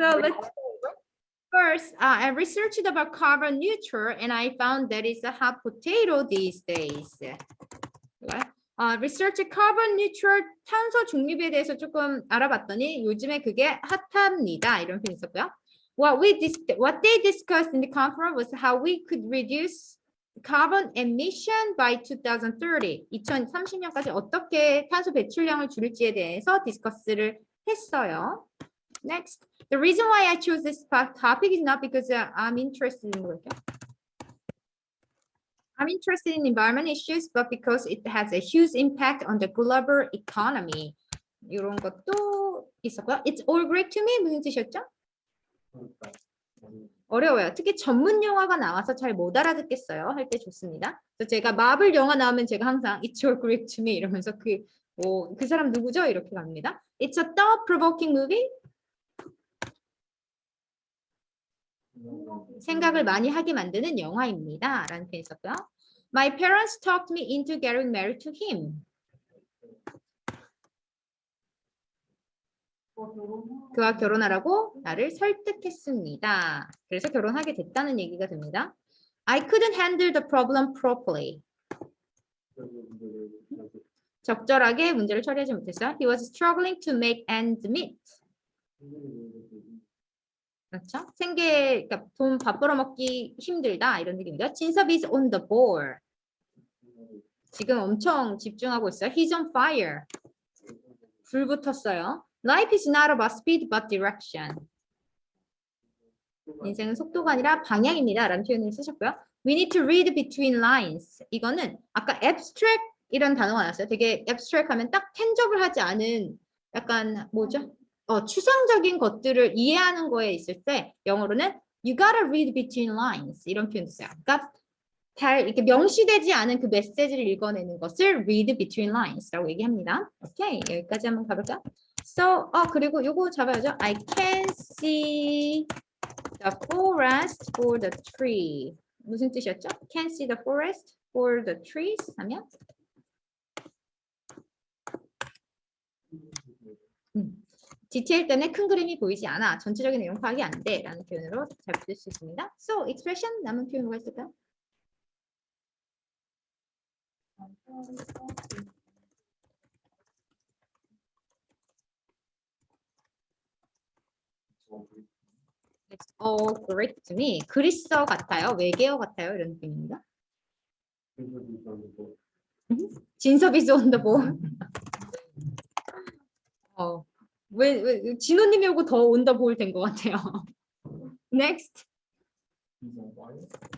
So let's first, uh, I researched about carbon neutral and I found that it's a hot potato these days. 어, research carbon neutral 탄소 중립에 대해서 조금 알아봤더니 요즘에 그게 핫합니다. 이런 표현이 있었고요. What we dis what they discussed in the conference was how we could reduce carbon emission by 2030. 2030년까지 어떻게 탄소 배출량을 줄일지에 대해서 디스커스를 했어요. Next, the reason why I chose this topic is not because uh, I'm interested in what I'm interested in environment issues, but because it has a huge impact on the global economy. 이런 것도 있었고요. It's all great to me 무슨 뜻이었죠? 어려워요. 특히 전문 영화가 나와서 잘 못 알아듣겠어요. 할 때 좋습니다. 그래서 제가 마블 영화 나오면 제가 항상 It's all great to me 이러면서 그, 오, 그 사람 누구죠? 이렇게 갑니다. It's a thought-provoking movie. 생각을 많이 하게 만드는 영화입니다. 라는 표현이 있었고요. My parents talked me into getting married to him. 그와 결혼하라고 나를 설득했습니다. 그래서 결혼하게 됐다는 얘기가 됩니다. I couldn't handle the problem properly. 적절하게 문제를 처리하지 못했어요. He was struggling to make ends meet. 그렇죠? 생계, 그러니까 돈 밥 벌어먹기 힘들다 이런 느낌이죠. 진섭 is on the ball. 지금 엄청 집중하고 있어요. He's on fire. 불 붙었어요. Life is not about speed but direction. 인생은 속도가 아니라 방향입니다. 라는 표현을 쓰셨고요. We need to read between lines. 이거는 아까 abstract 이런 단어가 나왔어요. 되게 abstract 하면 딱 tangible 하지 않은 약간 뭐죠? 어, 추상적인 것들을 이해하는 거에 있을 때 영어로는 you gotta read between lines 이런 표현 써요. 그러니까 잘 이렇게 명시되지 않은 그 메시지를 읽어내는 것을 read between lines라고 얘기합니다. 오케이 여기까지 한번 가볼까요? So 어 그리고 요거 잡아야죠. I can see the forest for the tree. 무슨 뜻이었죠? Can see the forest for the trees 하면 음. 디테일 때문에 큰 그림이 보이지 않아. 전체적인 내용 파악이 안 돼. 라는 표현으로 잘 붙일 수 있습니다. So, expression 남은 표현 뭐가 있을까요? It's all great to me. 그리스어 같아요. 외계어 같아요. 이런 느낌입니다. 진섭이 the ball. 어, 왜, 왜 진호님이 오고 더 온더 볼된것 같아요. Next,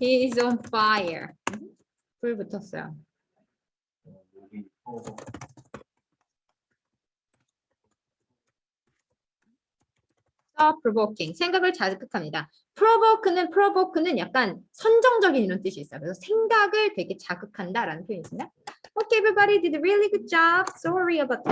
he is on fire. 음, 불 붙었어요. Provoking 생각을 자극합니다. provoke는 provoke는 약간 선정적인 이런 뜻이 있어요. 그래서 생각을 되게 자극한다라는 표현이 있습니다. Okay, everybody did a really good job. Sorry about that.